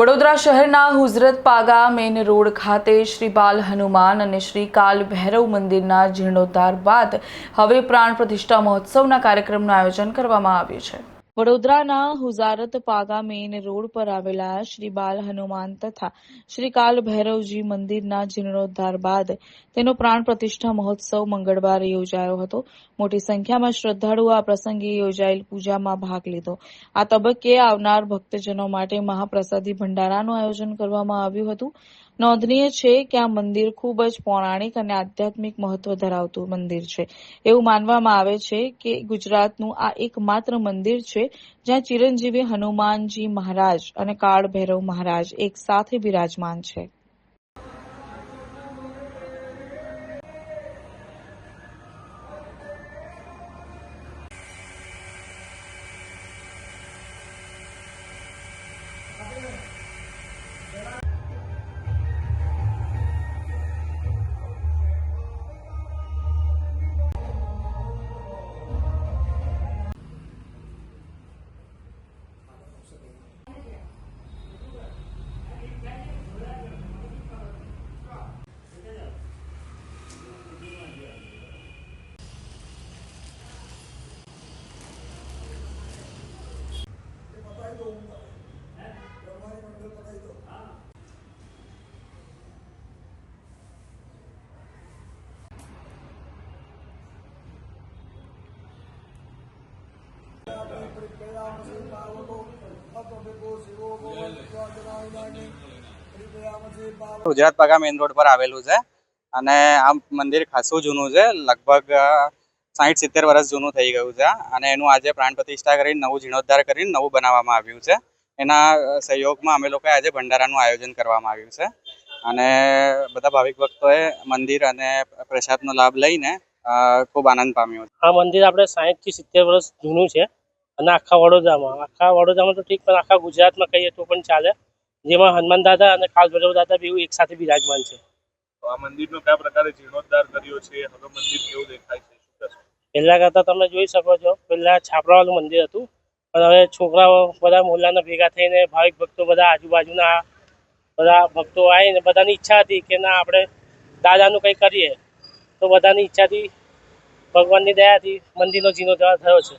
વડોદરા શહેરના હુઝરત પાગા main road ખાતે શ્રી બાલ હનુમાન અને શ્રી કાલ ભૈરવ મંદિરના જીર્ણોદ્ધાર બાદ હવે પ્રાણ પ્રતિષ્ઠા મહોત્સવના કાર્યક્રમનું આયોજન કરવામાં આવ્યું છે. વડોદરાના હુઝારત પાગા મેઇન રોડ પર આવેલા શ્રી બાલ હનુમાન તથા શ્રી કાલ ભૈરવજી મંદિરના જીર્ણોદ્ધાર બાદ તેનો પ્રાણ પ્રતિષ્ઠા મહોત્સવ મંગળવારે યોજાયો હતો. મોટી સંખ્યામાં શ્રદ્ધાળુઓ આ પ્રસંગે યોજાયેલ પૂજામાં ભાગ લીધો. આ તબક્કે આવનાર ભક્તજનો માટે મહાપ્રસાદી ભંડારાનું આયોજન કરવામાં આવ્યું હતું. નોંધનીય છે કે આ મંદિર ખૂબ જ પૌરાણિક અને આધ્યાત્મિક મહત્વ ધરાવતું મંદિર છે. એવું માનવામાં આવે છે કે ગુજરાતનું આ એકમાત્ર મંદિર છે જ્યાં ચિરંજીવી હનુમાનજી મહારાજ અને કાળ ભૈરવ મહારાજ એક સાથે બિરાજમાન છે. ગુજરાત પાકા મેઇન રોડ પર આવેલું છે અને આ મંદિર ખાસું જૂનું છે, લગભગ સાહીઠ સિત્તેર વર્ષ જૂનું થઈ ગયું છે અને એનું આજે પ્રાણ પ્રતિષ્ઠા કરીને નવું જીર્ણોદ્ધાર કરીને નવું બનાવવામાં આવ્યું છે. એના સહયોગમાં અમે લોકોએ આજે ભંડારાનું આયોજન કરવામાં આવ્યું છે અને બધા ભાવિક ભક્તોએ મંદિર અને પ્રસાદનો લાભ લઈને ખૂબ આનંદ પામ્યો આ મંદિર આપણે સાહીઠથી સિત્તેર વર્ષ જૂનું છે. અને આખા વડોદરામાં. આખા વડોદરામાં તો ઠીક પણ આખા ગુજરાતમાં કહીએ તો પણ ચાલે. જેમાં હનુમાન દાદા અને કાલ ભૈરવ દાદા બેઉ એક સાથે બિરાજમાન છે. તો આ મંદિરનો કયા પ્રકારે જીર્ણોદ્ધાર કર્યો છે? હવે મંદિર કેવું દેખાય છે? પહેલા કરતાં તમે જોઈ શકો છો પહેલા છાપરાવાળું મંદિર હતું. પણ હવે છોકરાઓ બધા મોહલ્લાના ભેગા થઈને ભાવિક ભક્તો બધા આજુબાજુના બધા ભક્તો આવીને બધાની ઈચ્છા હતી કે ના આપણે દાદાનું કંઈ કરીએ. તો બધાની ઈચ્છાથી ભગવાનની દયાથી મંદિરનો જીર્ણોદ્ધાર થયો છે.